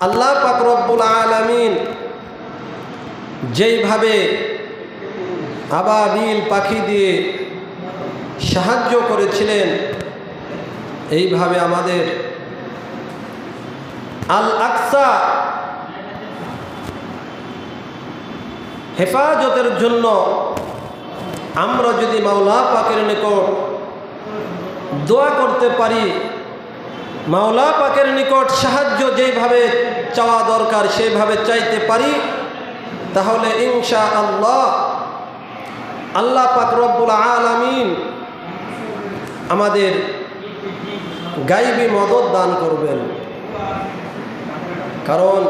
আল্লাহ পাক রব্বুল আলমিন যেইভাবে আবাবিল পাখি দিয়ে সাহায্য করেছিলেন, এইভাবে আমাদের আল আকসা হেফাজতের জন্য আমরা যদি মাওলা পাকের নিকট দোয়া করতে পারি মাওলা পাকের নিকট সাহায্য যেভাবে চাওয়া দরকার সেভাবে চাইতে পারি, তাহলে ইনশা আল্লাহ আল্লাহ পাক রব্বুল আলামিন আমাদের গাইবি মদত দান করবেন। কারণ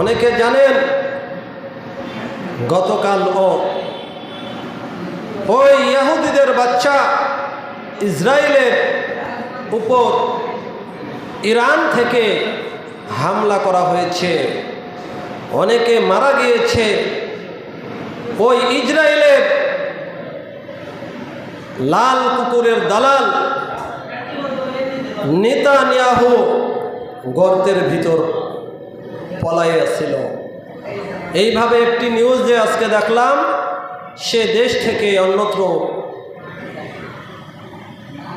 অনেকে জানেন, গতকাল ও ওই ইয়াহুদিদের বাচ্চা ইসরায়েলের উপর ইরান থেকে হামলা করা হয়েছে। অনেকে মারা গিয়েছে। ওই ইসরায়েলের লাল কুকুরের দালাল নেতা নেতানিয়াহু গর্তের ভিতর পলাইয়াছিল এইভাবে একটি নিউজে আজকে দেখলাম, সে দেশ থেকে অন্যত্র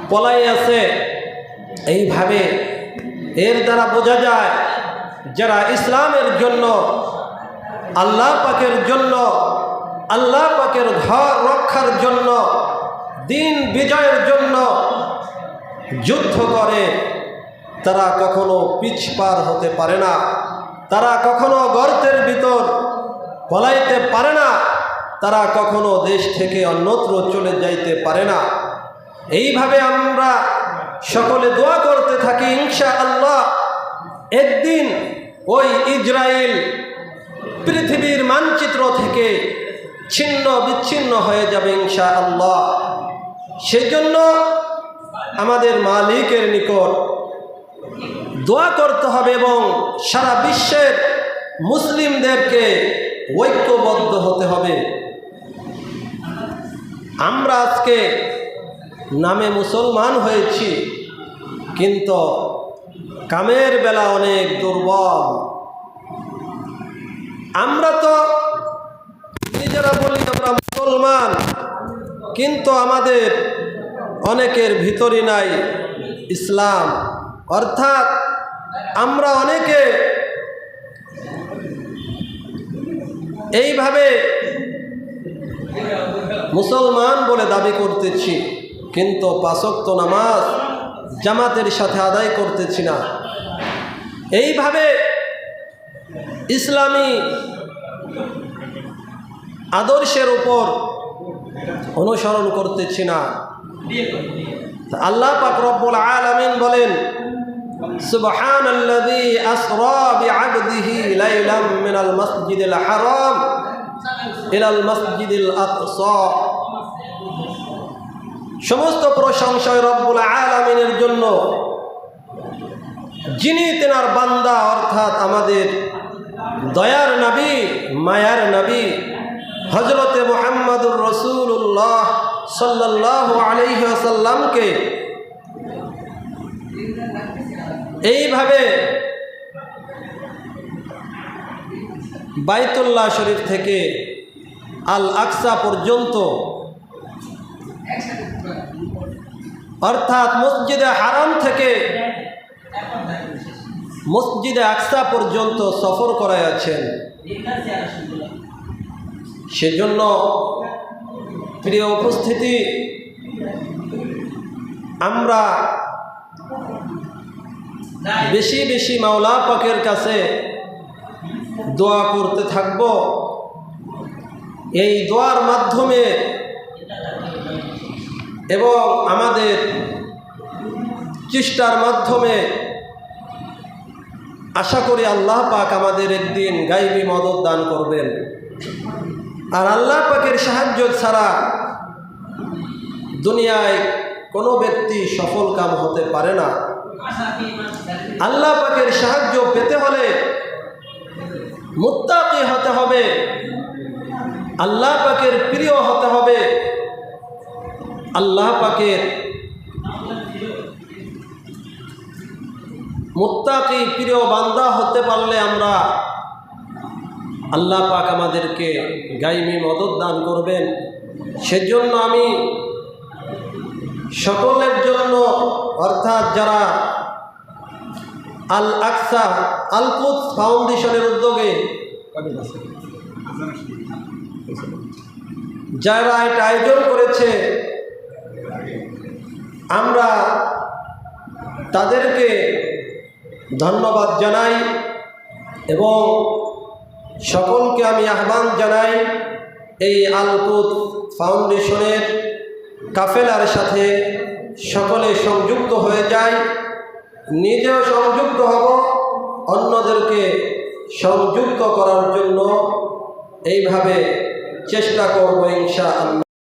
পলাই আছে এইভাবে এর দ্বারা বোঝা যায় যারা ইসলামের জন্য, আল্লাহ পাকের জন্য, আল্লাহ পাকের ঘর রক্ষার জন্য, দিন বিজয়ের জন্য যুদ্ধ করে, তারা কখনো পিছপার হতে পারে না। তারা কখনো গর্তের ভিতর পলাইতে পারে না। তারা কখনো দেশ থেকে অন্যত্র চলে যাইতে পারে না। এইভাবে আমরা সকলে দোয়া করতে থাকি ইনশা আল্লাহ একদিন ওই ইসরায়েল পৃথিবীর মানচিত্র থেকে ছিন্ন বিচ্ছিন্ন হয়ে যাবে ইনশা আল্লাহ সেজন্য আমাদের মালিকের নিকট দোয়া করতে হবে এবং সারা বিশ্বের মুসলিমদেরকে ঐক্যবদ্ধ হতে হবে। আমরা আজকে নামে মুসলমান হয়েছি, কিন্তু কামের বেলা অনেক দুর্বল। আমরা তো নিজেরা বলি আমরা মুসলমান, কিন্তু আমাদের অনেকের ভিতরই নাই ইসলাম। অর্থাৎ আমরা অনেকে এইভাবে মুসলমান বলে দাবি করতেছি। কিন্তু পাঁচক্ত নামাজ জামাতের সাথে আদায় করতেছি না। এইভাবে ইসলামী আদর্শের উপর অনুসরণ করতেছি না। আল্লাহ পাক রব্বুল আলামিন বলেন, সুবহানাল্লাযী আসরা বিআবদিহি লাইলাম মিনাল মাসজিদিল হারাম ইলাল মাসজিদিল আকসা। সমস্ত প্রশংসায় রব্বুল আলামিনের জন্য যিনি তেনার বান্দা, অর্থাৎ আমাদের দয়ার নবী, মায়ার নবী হজরতে মোহাম্মদুর রসুল্লাহ সাল্লাহ আলহ্লামকে এইভাবে বাইতুল্লাহ শরীফ থেকে আল আকসা পর্যন্ত অর্থাৎ মসজিদে হারাম থেকে মসজিদে আকসা পর্যন্ত সফর করাই আছেন সেজন্য প্রিয় উপস্থিতি, আমরা বেশি বেশি মাওলা পাকের কাছে দোয়া করতে থাকব। এই দোয়ার মাধ্যমে এবং আমাদের চেষ্টার মাধ্যমে আশা করি আল্লাহ পাক আমাদের একদিন গাইবী মদত দান করবেন। আর আল্লাহ পাকের সাহায্য ছাড়া দুনিয়ায় কোনো ব্যক্তি সফল কাম হতে পারে না। আল্লাহ পাকের সাহায্য পেতে হলে মুত্তাকি হতে হবে, আল্লাহ পাকের প্রিয় হতে হবে আল্লাহ পাকের মুত্তাকি প্রিয় বান্দা হতে পারলে আমরা আল্লাহ পাক আমাদেরকে গাইমি মদত দান করবেন। সেজন্য আমি সকলের জন্য, অর্থাৎ যারা আল আকসা আলকুদ ফাউন্ডেশনের উদ্যোগে যারা এটা আয়োজন করেছে আমরা তাদেরকে ধন্যবাদ জানাই এবং সকলকে আমি আহ্বান জানাই এই আলকুদ ফাউন্ডেশনের কাফেলার সাথে সকলে সংযুক্ত হয়ে যায় নিজেও সংযুক্ত হব, অন্যদেরকে সংযুক্ত করার জন্য। এইভাবে চেষ্টা করব ইনশা আল্লাহ